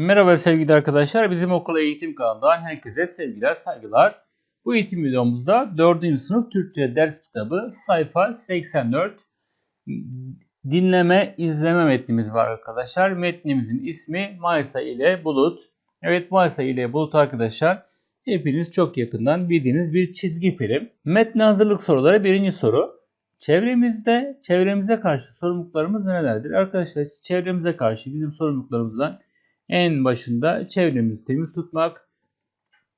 Merhaba sevgili arkadaşlar. Bizim okul eğitim kanalından herkese sevgiler, saygılar. Bu eğitim videomuzda 4. sınıf Türkçe ders kitabı sayfa 84 dinleme, izleme metnimiz var arkadaşlar. Metnimizin ismi Maysa ile Bulut. Evet Maysa ile Bulut arkadaşlar hepiniz çok yakından bildiğiniz bir çizgi film. Metne hazırlık soruları birinci soru. Çevremizde, çevremize karşı sorumluluklarımız nelerdir? Arkadaşlar çevremize karşı bizim sorumluluklarımızdan en başında çevremizi temiz tutmak,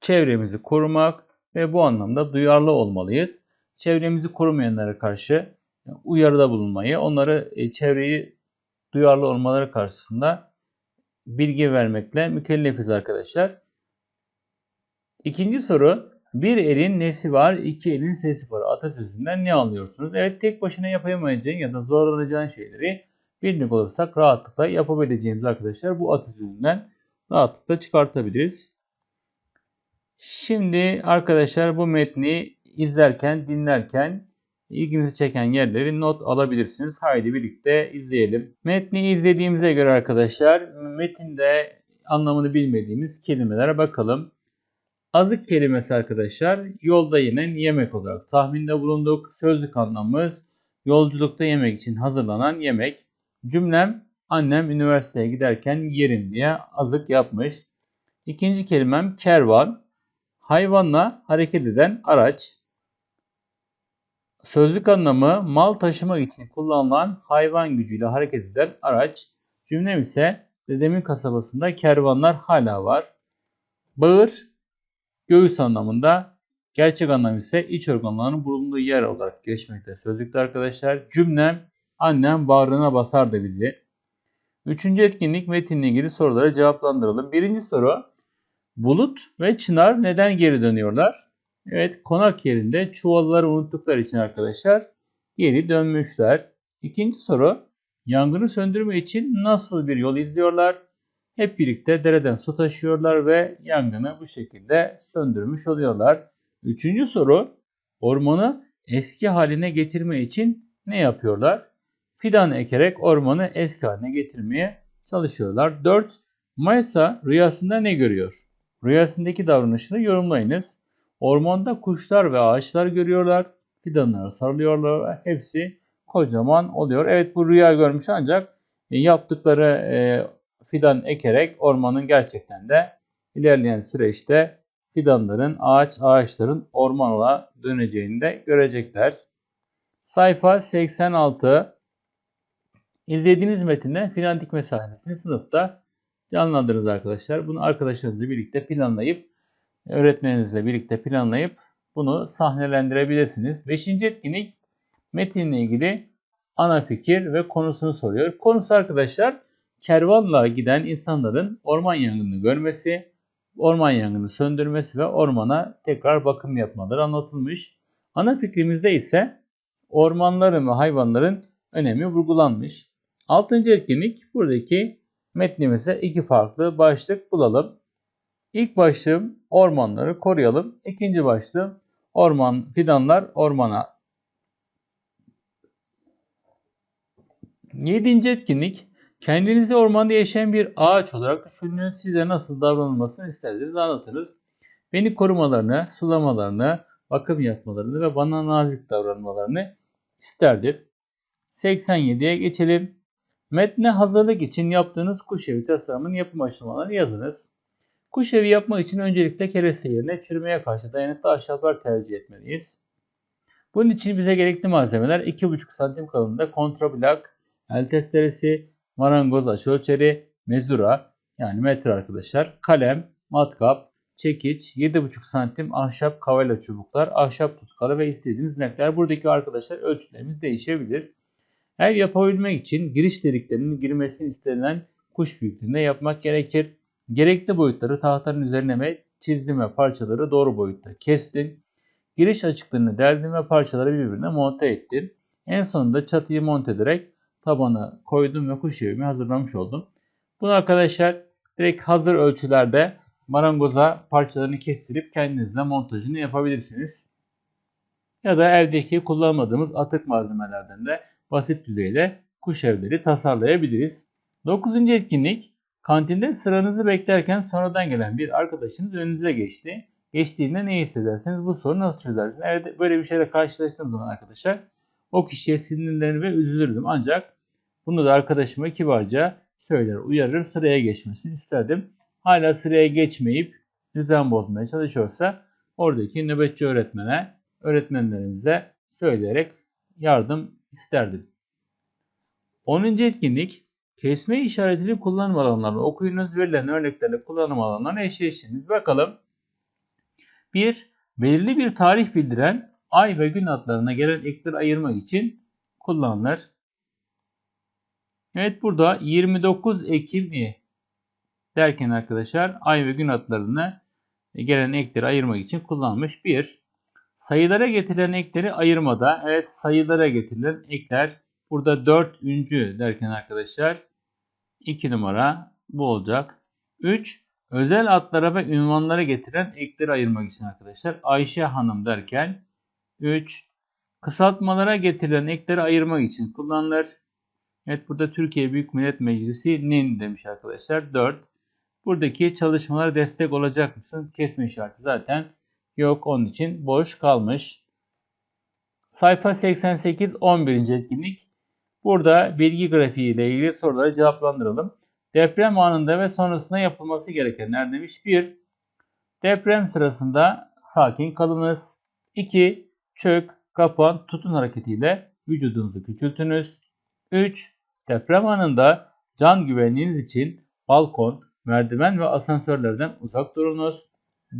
çevremizi korumak ve bu anlamda duyarlı olmalıyız. Çevremizi korumayanlara karşı uyarıda bulunmayı, onları e, çevreyi duyarlı olmaları karşısında bilgi vermekle mükellefiz arkadaşlar. İkinci soru bir elin nesi var, iki elin sesi var atasözünden ne anlıyorsunuz? Evet tek başına yapamayacağın ya da zorlanacağın şeyleri birlik olursak rahatlıkla yapabileceğimiz arkadaşlar bu atasözünden rahatlıkla çıkartabiliriz. Şimdi arkadaşlar bu metni izlerken, dinlerken ilginizi çeken yerleri not alabilirsiniz. Haydi birlikte izleyelim. Metni izlediğimize göre arkadaşlar metinde anlamını bilmediğimiz kelimelere bakalım. Azık kelimesi arkadaşlar yolda yenen yemek olarak tahminde bulunduk. Sözlük anlamımız yolculukta yemek için hazırlanan yemek. Cümlem annem üniversiteye giderken yerim diye azık yapmış. İkinci kelimem kervan. Hayvanla hareket eden araç. Sözlük anlamı mal taşımak için kullanılan hayvan gücüyle hareket eden araç. Cümlem ise dedemin kasabasında kervanlar hala var. Bağır göğüs anlamında gerçek anlam ise iç organlarının bulunduğu yer olarak geçmekte sözlükte arkadaşlar. Cümlem annem bağrına basardı bizi. Üçüncü etkinlik metinle ilgili soruları cevaplandıralım. Birinci soru Bulut ve Çınar neden geri dönüyorlar? Evet konak yerinde çuvalları unuttukları için arkadaşlar geri dönmüşler. İkinci soru yangını söndürme için nasıl bir yol izliyorlar? Hep birlikte dereden su taşıyorlar ve yangını bu şekilde söndürmüş oluyorlar. Üçüncü soru ormanı eski haline getirme için ne yapıyorlar? Fidan ekerek ormanı eski haline getirmeye çalışıyorlar. 4. Maysa rüyasında ne görüyor? Rüyasındaki davranışını yorumlayınız. Ormanda kuşlar ve ağaçlar görüyorlar. Fidanlara sarılıyorlar hepsi kocaman oluyor. Evet bu rüya görmüş ancak yaptıkları e, fidan ekerek ormanın gerçekten de ilerleyen süreçte fidanların, ağaç ağaçların ormana döneceğini de görecekler. Sayfa 86 İzlediğiniz metinde fidan dikme sahnesini sınıfta canlandırınız arkadaşlar. Bunu arkadaşlarınızla birlikte planlayıp, öğretmeninizle birlikte planlayıp bunu sahnelendirebilirsiniz. Beşinci etkinlik metinle ilgili ana fikir ve konusunu soruyor. Konusu arkadaşlar kervanla giden insanların orman yangını görmesi, orman yangını söndürmesi ve ormana tekrar bakım yapmaları anlatılmış. Ana fikrimizde ise ormanların ve hayvanların önemi vurgulanmış. Altıncı etkinlik buradaki metnimize iki farklı başlık bulalım. İlk başlığım ormanları koruyalım. İkinci başlığım orman fidanlar ormana. Yedinci etkinlik kendinizi ormanda yaşayan bir ağaç olarak düşünün. Size nasıl davranılmasını isterdiniz anlatınız. Beni korumalarını, sulamalarını, bakım yapmalarını ve bana nazik davranmalarını isterdim. 87'ye geçelim. Metne hazırlık için yaptığınız kuş evi tasarımının yapım aşamalarını yazınız. Kuş evi yapmak için öncelikle kereste yerine çürümeye karşı dayanıklı ahşaplar tercih etmeliyiz. Bunun için bize gerekli malzemeler 2,5 santim kalınlığında kontrablak, el testeresi, marangoz açı ölçeri, mezura yani metre arkadaşlar, kalem, matkap, çekiç, 7,5 santim ahşap kavela çubuklar, ahşap tutkalı ve istediğiniz renkler. Buradaki arkadaşlar ölçülerimiz değişebilir. Ev yapabilmek için giriş deliklerinin girmesini istenilen kuş büyüklüğünde yapmak gerekir. Gerekli boyutları tahtanın üzerine ve parçaları doğru boyutta kestim. Giriş açıklığını deldim ve parçaları birbirine monte ettim. En sonunda çatıyı monte ederek tabana koydum ve kuş evimi hazırlamış oldum. Bunu arkadaşlar direkt hazır ölçülerde marangoza parçalarını kestirip kendinizle montajını yapabilirsiniz. Ya da evdeki kullanmadığımız atık malzemelerden de basit düzeyde kuş evleri tasarlayabiliriz. 9. etkinlik Kantinde sıranızı beklerken sonradan gelen bir arkadaşınız önünüze geçti. Geçtiğinde ne hissedersiniz? Bu soruyu nasıl çözersiniz? Evet böyle bir şeyle karşılaştığım zaman arkadaşlar o kişiye sinirlenir ve üzülürdüm. Ancak bunu da arkadaşıma kibarca söyler, uyarır, sıraya geçmesini isterdim. Hala sıraya geçmeyip düzen bozmaya çalışıyorsa oradaki nöbetçi öğretmene, öğretmenlerimize söyleyerek yardım isterdim. 10. etkinlik kesme işaretini kullanım alanlarını okuyunuz. Verilen örneklerle kullanım alanlarını eşleştiriniz. Bakalım. 1. Belirli bir tarih bildiren ay ve gün adlarına gelen ekleri ayırmak için kullanılır. Evet burada 29 Ekim derken arkadaşlar ay ve gün adlarına gelen ekleri ayırmak için kullanılmış. 1. Sayılara getirilen ekleri ayırmada. Evet sayılara getirilen ekler burada 4. derken arkadaşlar 2 numara bu olacak. 3. Özel adlara ve ünvanlara getiren ekleri ayırmak için arkadaşlar Ayşe Hanım derken 3. Kısaltmalara getirilen ekleri ayırmak için kullanılır. Evet burada Türkiye Büyük Millet Meclisi'nin demiş arkadaşlar. 4. Buradaki çalışmalara destek olacak mısın? Kesme işareti zaten yok. Onun için boş kalmış. Sayfa 88 11. etkinlik. Burada bilgi grafiği ile ilgili soruları cevaplandıralım. Deprem anında ve sonrasında yapılması gerekenler demiş. 1. Deprem sırasında sakin kalınız. 2. Çök, kapan, tutun hareketiyle vücudunuzu küçültünüz. 3. Deprem anında can güvenliğiniz için balkon, merdiven ve asansörlerden uzak durunuz.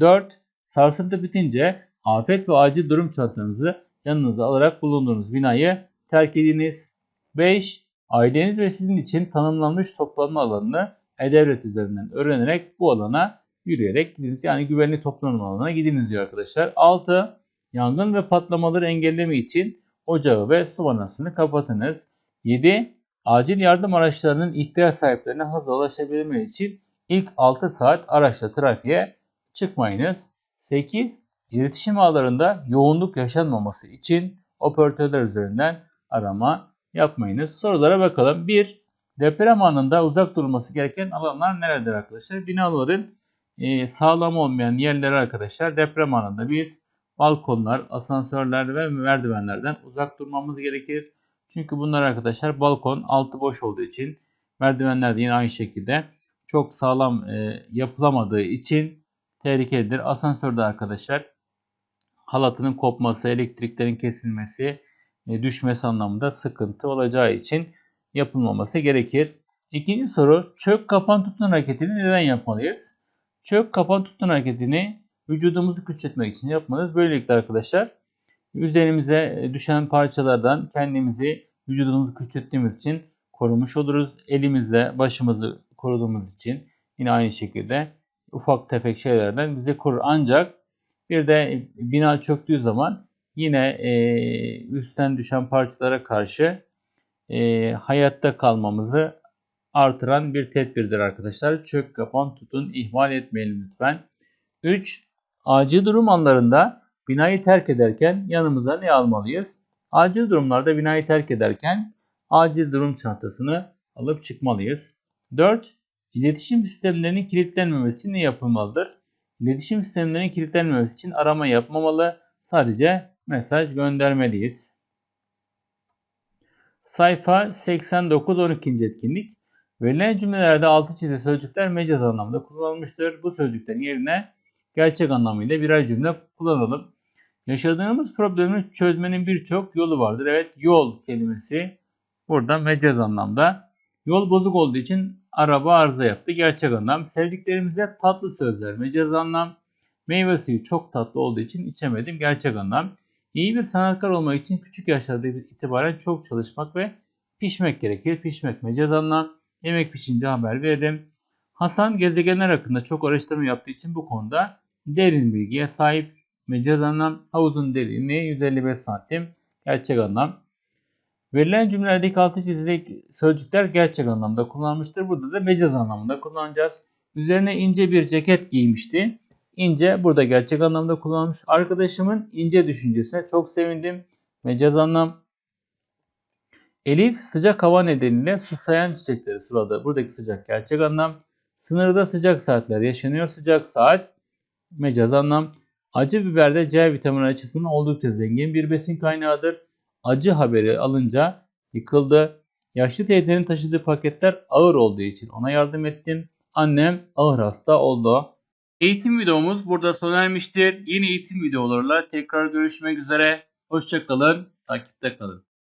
4. Sarsıntı bitince afet ve acil durum çantanızı yanınıza alarak bulunduğunuz binayı terk ediniz. 5. Aileniz ve sizin için tanımlanmış toplanma alanını e-devlet üzerinden öğrenerek bu alana yürüyerek gidiniz. Yani güvenli toplanma alanına gidiniz diyor arkadaşlar. 6. Yangın ve patlamaları engellemek için ocağı ve su vanasını kapatınız. 7. Acil yardım araçlarının ihtiyaç sahiplerine hızla ulaşabilmek için ilk 6 saat araçla trafiğe çıkmayınız. 8. İletişim ağlarında yoğunluk yaşanmaması için operatörler üzerinden arama yapmayınız. Sorulara bakalım. 1. Deprem anında uzak durulması gereken alanlar neredir arkadaşlar? Binaların e, sağlam olmayan yerleri arkadaşlar deprem anında biz balkonlar, asansörler ve merdivenlerden uzak durmamız gerekir. Çünkü bunlar arkadaşlar balkon altı boş olduğu için merdivenler de yine aynı şekilde çok sağlam e, yapılamadığı için tehlikelidir. Asansörde arkadaşlar halatının kopması, elektriklerin kesilmesi, e, düşmesi anlamında sıkıntı olacağı için yapılmaması gerekir. İkinci soru çök kapan tutun hareketini neden yapmalıyız? Çök kapan tutun hareketini vücudumuzu küçültmek için yapmalıyız. Böylelikle arkadaşlar üzerimize düşen parçalardan kendimizi vücudumuzu küçülttüğümüz için korumuş oluruz. Elimizle başımızı koruduğumuz için yine aynı şekilde ufak tefek şeylerden bizi korur. Ancak bir de bina çöktüğü zaman yine e, üstten düşen parçalara karşı e, hayatta kalmamızı artıran bir tedbirdir arkadaşlar. Çök, kapan, tutun, ihmal etmeyelim lütfen. 3. Acil durum anlarında binayı terk ederken yanımıza ne almalıyız? Acil durumlarda binayı terk ederken acil durum çantasını alıp çıkmalıyız. 4. İletişim sistemlerinin kilitlenmemesi için ne yapılmalıdır? İletişim sistemlerinin kilitlenmemesi için arama yapmamalı. Sadece mesaj göndermeliyiz. Sayfa 89 12. etkinlik. Verilen cümlelerde altı çizili sözcükler mecaz anlamda kullanılmıştır. Bu sözcüklerin yerine gerçek anlamıyla birer cümle kullanalım. Yaşadığımız problemi çözmenin birçok yolu vardır. Evet yol kelimesi burada mecaz anlamda. Yol bozuk olduğu için araba arıza yaptı. Gerçek anlam. Sevdiklerimize tatlı sözler mecaz anlam. Meyve suyu çok tatlı olduğu için içemedim. Gerçek anlam. İyi bir sanatkar olmak için küçük yaşlarda itibaren çok çalışmak ve pişmek gerekir. Pişmek mecaz anlam. Yemek pişince haber veririm. Hasan gezegenler hakkında çok araştırma yaptığı için bu konuda derin bilgiye sahip. Mecaz anlam havuzun derinliği 155 santim. Gerçek anlam. Verilen cümlelerdeki altı çizili sözcükler gerçek anlamda kullanılmıştır. Burada da mecaz anlamında kullanacağız. Üzerine ince bir ceket giymişti. İnce burada gerçek anlamda kullanılmış. Arkadaşımın ince düşüncesine çok sevindim. Mecaz anlam. Elif sıcak hava nedeniyle susayan çiçekleri suladı. Buradaki sıcak gerçek anlam. Sınırda sıcak saatler yaşanıyor. Sıcak saat mecaz anlam. Acı biberde C vitamini açısından oldukça zengin bir besin kaynağıdır. Acı haberi alınca yıkıldı. Yaşlı teyzenin taşıdığı paketler ağır olduğu için ona yardım ettim. Annem ağır hasta oldu. Eğitim videomuz burada sona ermiştir. Yeni eğitim videolarıyla tekrar görüşmek üzere. Hoşçakalın, takipte kalın.